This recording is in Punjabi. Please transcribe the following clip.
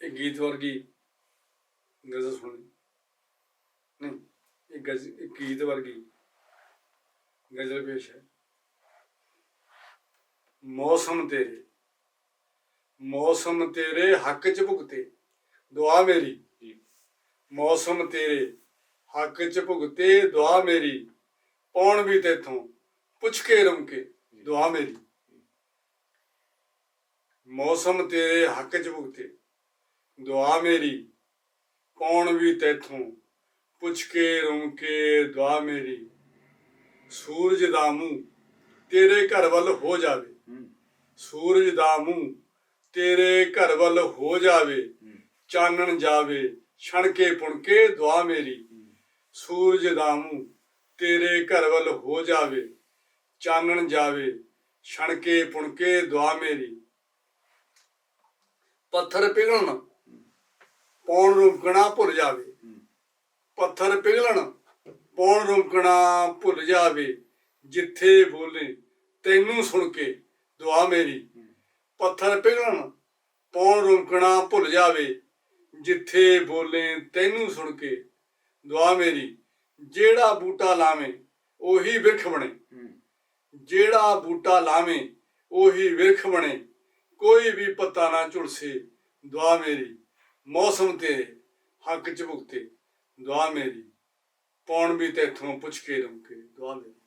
ਇਹ ਗੀਤ ਵਰਗੀ ਗਜ਼ਲ ਸੁਣੀ ਨਹੀਂ ਇਹ ਗਜ਼ ਇਹ ਗੀਤ ਵਰਗੀ ਗਜ਼ਲ ਪੇਸ਼ ਹੈ। ਮੌਸਮ ਤੇਰੇ ਮੌਸਮ ਤੇਰੇ ਹੱਕ ਚ ਭੁਗਤੇ ਦੁਆ ਮੇਰੀ। ਮੌਸਮ ਤੇਰੇ ਹੱਕ ਚ ਭੁਗਤੇ ਦੁਆ ਮੇਰੀ। ਪੌਣ ਵੀ ਤੇਥੋਂ ਪੁੱਛ ਕੇ ਰਮ ਕੇ ਦੁਆ ਮੇਰੀ। ਮੌਸਮ ਤੇਰੇ ਹੱਕ ਚ ਭੁਗਤੇ ਦੁਆ ਮੇਰੀ ਕੌਣ ਵੀ ਤੇਥੋਂ ਪੁੱਛ ਕੇ ਰਮ ਕੇ ਦੁਆ ਮੇਰੀ। ਸੂਰਜ ਦਾ ਮੂੰਹ ਤੇਰੇ ਘਰ ਵੱਲ ਹੋ ਜਾਵੇ। ਸੂਰਜ ਦਾ ਮੂੰਹ ਤੇਰੇ ਘਰ ਵੱਲ ਹੋ ਜਾਵੇ। ਚਾਨਣ ਜਾਵੇ ਛਣ ਕੇ ਪੁਣ ਕੇ ਦੁਆ ਮੇਰੀ। ਸੂਰਜ ਦਾ ਮੂੰਹ ਤੇਰੇ ਘਰ ਵੱਲ ਹੋ ਜਾਵੇ। ਚਾਨਣ ਜਾਵੇ ਛਣ ਕੇ ਪੁਣ ਕੇ ਦੁਆ ਮੇਰੀ। ਪੱਥਰ ਪਿਘਲਣ ਪੌਣ ਰੁਕਣਾ ਭੁੱਲ ਜਾਵੇ। ਪੱਥਰ ਪਿਘਲਣ ਪੌਣ ਰੁਕਣਾ ਭੁੱਲ ਜਾਵੇ। ਜਿੱਥੇ ਬੋਲੇ ਤੈਨੂੰ ਸੁਣ ਕੇ ਦੁਆ ਮੇਰੀ। ਪੱਥਰ ਪਿਘਲਣ ਪੌਣ ਰੁਕਣਾ ਭੁੱਲ ਜਾਵੇ। ਜਿੱਥੇ ਬੋਲੇ ਤੈਨੂੰ ਸੁਣ ਕੇ ਦੁਆ ਮੇਰੀ। ਜਿਹੜਾ ਬੂਟਾ ਲਾਵੇਂ ਉਹੀ ਵਿਰਖ ਬਣੇ। ਜਿਹੜਾ ਬੂਟਾ ਲਾਵੇਂ ਉਹੀ ਵਿਰਖ ਬਣੇ। ਕੋਈ ਵੀ ਪੱਤਾ ਨਾ ਝੁਲਸੇ ਦੁਆ ਮੇਰੀ। ਮੌਸਮ ਤੇਰੇ ਹੱਕ ਚ ਭੁਗਤੇ ਦੁਆ ਮੇਰੀ, ਪੌਣ ਵੀ ਤੇਥੋਂ ਪੁੱਛ ਕੇ ਰੁਕੇ ਦੁਆ ਮੇਰੀ।